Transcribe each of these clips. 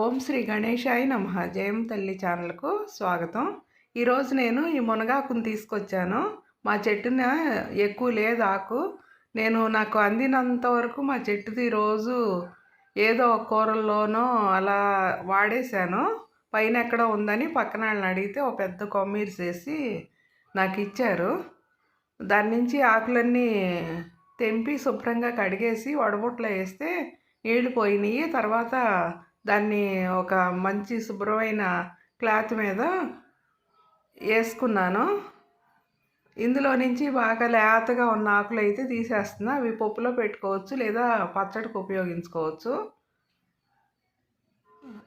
ఓం శ్రీ గణేశాయ నమ. జయం తల్లి ఛానల్కు స్వాగతం. ఈరోజు నేను ఈ మునగాకును తీసుకొచ్చాను. మా చెట్టున ఎక్కువ లేదు ఆకు. నేను నాకు అందినంత వరకు మా చెట్టుది రోజు ఏదో కూరల్లోనో అలా వాడేశాను. పైన ఎక్కడ ఉందని పక్కన వాళ్ళని అడిగితే ఒక పెద్ద కొమ్మీరు చేసి నాకు ఇచ్చారు. దాని నుంచి ఆకులన్నీ తెంపి శుభ్రంగా కడిగేసి వడబుట్లో వేస్తే నీళ్ళు పోయినాయి. తర్వాత దాన్ని ఒక మంచి శుభ్రమైన క్లాత్ మీద వేసుకున్నాను. ఇందులో నుంచి బాగా లేతగా ఉన్న ఆకులు అయితే తీసేస్తున్నా. అవి పప్పులో పెట్టుకోవచ్చు లేదా పచ్చడికి ఉపయోగించుకోవచ్చు.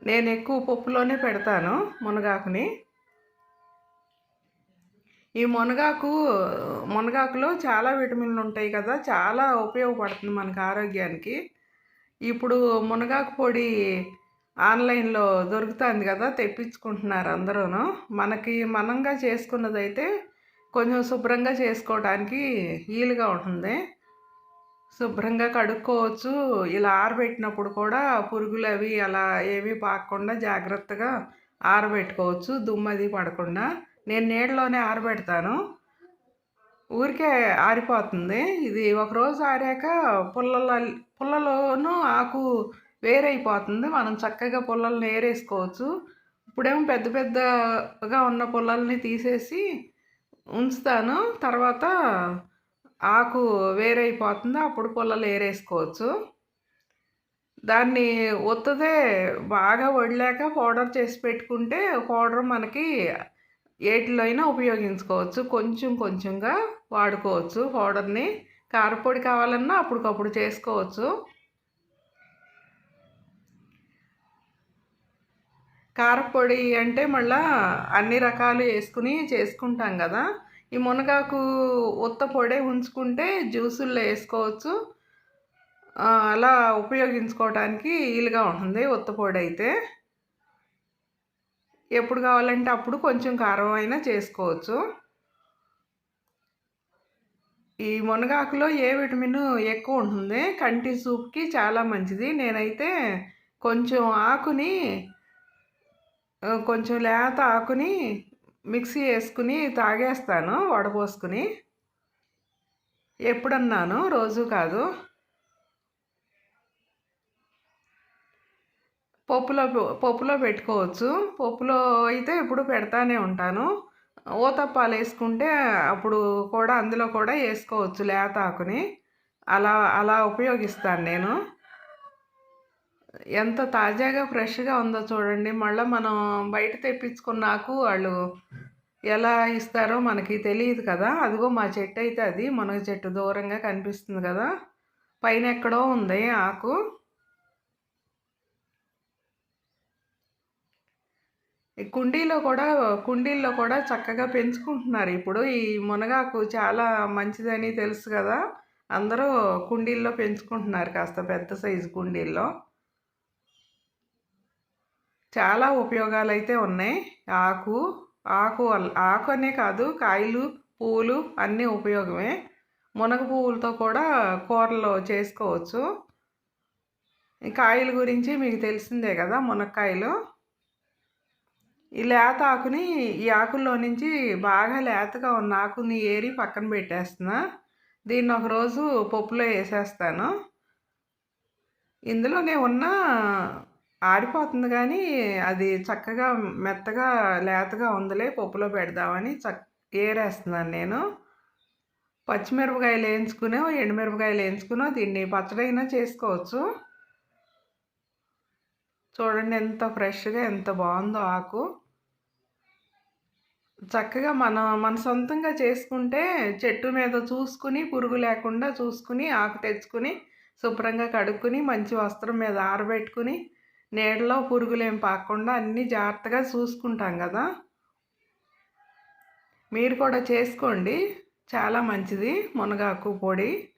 నేను ఎక్కువ పప్పులోనే పెడతాను మునగాకుని. ఈ మునగాకు మునగాకులో చాలా విటమిన్లు ఉంటాయి కదా చాలా ఉపయోగపడుతుంది మనకు ఆరోగ్యానికి. ఇప్పుడు మునగాకు పొడి ఆన్లైన్లో దొరుకుతుంది కదా తెప్పించుకుంటున్నారు అందరూ మనకి మనంగా చేసుకున్నదైతే కొంచెం శుభ్రంగా చేసుకోవడానికి వీలుగా ఉంటుంది. శుభ్రంగా కడుక్కోవచ్చు. ఇలా ఆరబెట్టినప్పుడు కూడా పురుగులు అవి అలా ఏమీ పాకకుండా జాగ్రత్తగా ఆరబెట్టుకోవచ్చు. దుమ్మది పడకుండా. నేను నీళ్ళలోనే ఆరబెడతాను. ఊరికే ఆరిపోతుంది. ఇది ఒకరోజు ఆరాక పుల్లల పుల్లలోనూ ఆకు వేరైపోతుంది. మనం చక్కగా పుల్లల్ని ఏరేసుకోవచ్చు ఇప్పుడేమో పెద్ద పెద్దగా ఉన్న పుల్లల్ని తీసేసి ఉంచుతాను. తర్వాత ఆకు వేరైపోతుంది. అప్పుడు పుల్లలు ఏరేసుకోవచ్చు. దాన్ని ఒత్తదే బాగా వడిలేక పౌడర్ చేసి పెట్టుకుంటే పౌడర్ మనకి ఏటిలో అయినా ఉపయోగించుకోవచ్చు. కొంచెం కొంచెంగా వాడుకోవచ్చు పౌడర్ని. కారపొడి కావాలన్నా అప్పటికప్పుడు చేసుకోవచ్చు. కారపొడి అంటే మళ్ళా అన్ని రకాలు వేసుకుని చేసుకుంటాం కదా. ఈ మునగాకు ఉత్త పొడే ఉంచుకుంటే జ్యూసుల్లో వేసుకోవచ్చు. అలా ఉపయోగించుకోవడానికి వీలుగా ఉంటుంది ఉత్త పొడి అయితే. ఎప్పుడు కావాలంటే అప్పుడు కొంచెం కారం అయినా చేసుకోవచ్చు. ఈ మునగాకులో ఏ విటమిన్ ఎక్కువ ఉంటుంది? కంటి సూప్కి చాలా మంచిది. నేనైతే కొంచెం ఆకుని కొంచెం లేత ఆకుని మిక్సీ వేసుకుని తాగేస్తాను వడపోసుకుని. ఎప్పుడన్నాను? రోజు కాదు. పప్పులో పప్పులో పెట్టుకోవచ్చు. పప్పులో అయితే ఇప్పుడు పెడతానే ఉంటాను. ఊతప్పాలు వేసుకుంటే అప్పుడు కూడా అందులో కూడా వేసుకోవచ్చు లేత ఆకుని. అలా అలా ఉపయోగిస్తాను నేను. ఎంత తాజాగా ఫ్రెష్గా ఉందో చూడండి. మళ్ళీ మనం బయట తెప్పించుకున్నాకు వాళ్ళు ఎలా ఇస్తారో మనకి తెలియదు కదా. అదిగో మా చెట్టు అయితే అది. మునగ చెట్టు దూరంగా కనిపిస్తుంది కదా. పైన ఎక్కడో ఉంది ఆకు. ఈ కుండీలో కూడా కుండీల్లో కూడా చక్కగా పెంచుకుంటున్నారు. ఇప్పుడు ఈ మునగాకు చాలా మంచిదని తెలుసు కదా. అందరూ కుండీల్లో పెంచుకుంటున్నారు కాస్త పెద్ద సైజు కుండీల్లో. చాలా ఉపయోగాలు అయితే ఉన్నాయి. ఆకు ఆకు ఆకు అనే కాదు కాయలు పువ్వులు అన్నీ ఉపయోగమే. మునగ పువ్వులతో కూడా కూరలు చేసుకోవచ్చు. కాయల గురించి మీకు తెలిసిందే కదా మునక్కాయలు. ఈ లేత ఆకుని ఈ ఆకుల్లో నుంచి బాగా లేతగా ఉన్న ఆకుని ఏరి పక్కన పెట్టేస్తున్నా. దీన్ని ఒకరోజు పప్పులో వేసేస్తాను. ఇందులోనే ఉన్న ఆరిపోతుంది కానీ అది చక్కగా మెత్తగా లేతగా ఉందిలే పప్పులో పెడదామని చక్ ఏరేస్తున్నాను నేను. పచ్చిమిరపకాయలు వేయించుకునో ఎండుమిరపకాయలు వేయించుకునో దీన్ని పచ్చడైనా చేసుకోవచ్చు. చూడండి ఎంత ఫ్రెష్గా ఎంత బాగుందో ఆకు. చక్కగా మన మన సొంతంగా చేసుకుంటే చెట్టు మీద చూసుకుని పురుగు లేకుండా చూసుకుని ఆకు తెచ్చుకుని శుభ్రంగా కడుక్కుని మంచి వస్త్రం మీద ఆరబెట్టుకుని నీడలో పురుగులేం పాకుండా అన్నీ జాగ్రత్తగా చూసుకుంటాం కదా. మీరు కూడా చేసుకోండి. చాలా మంచిది మునగాకు పొడి.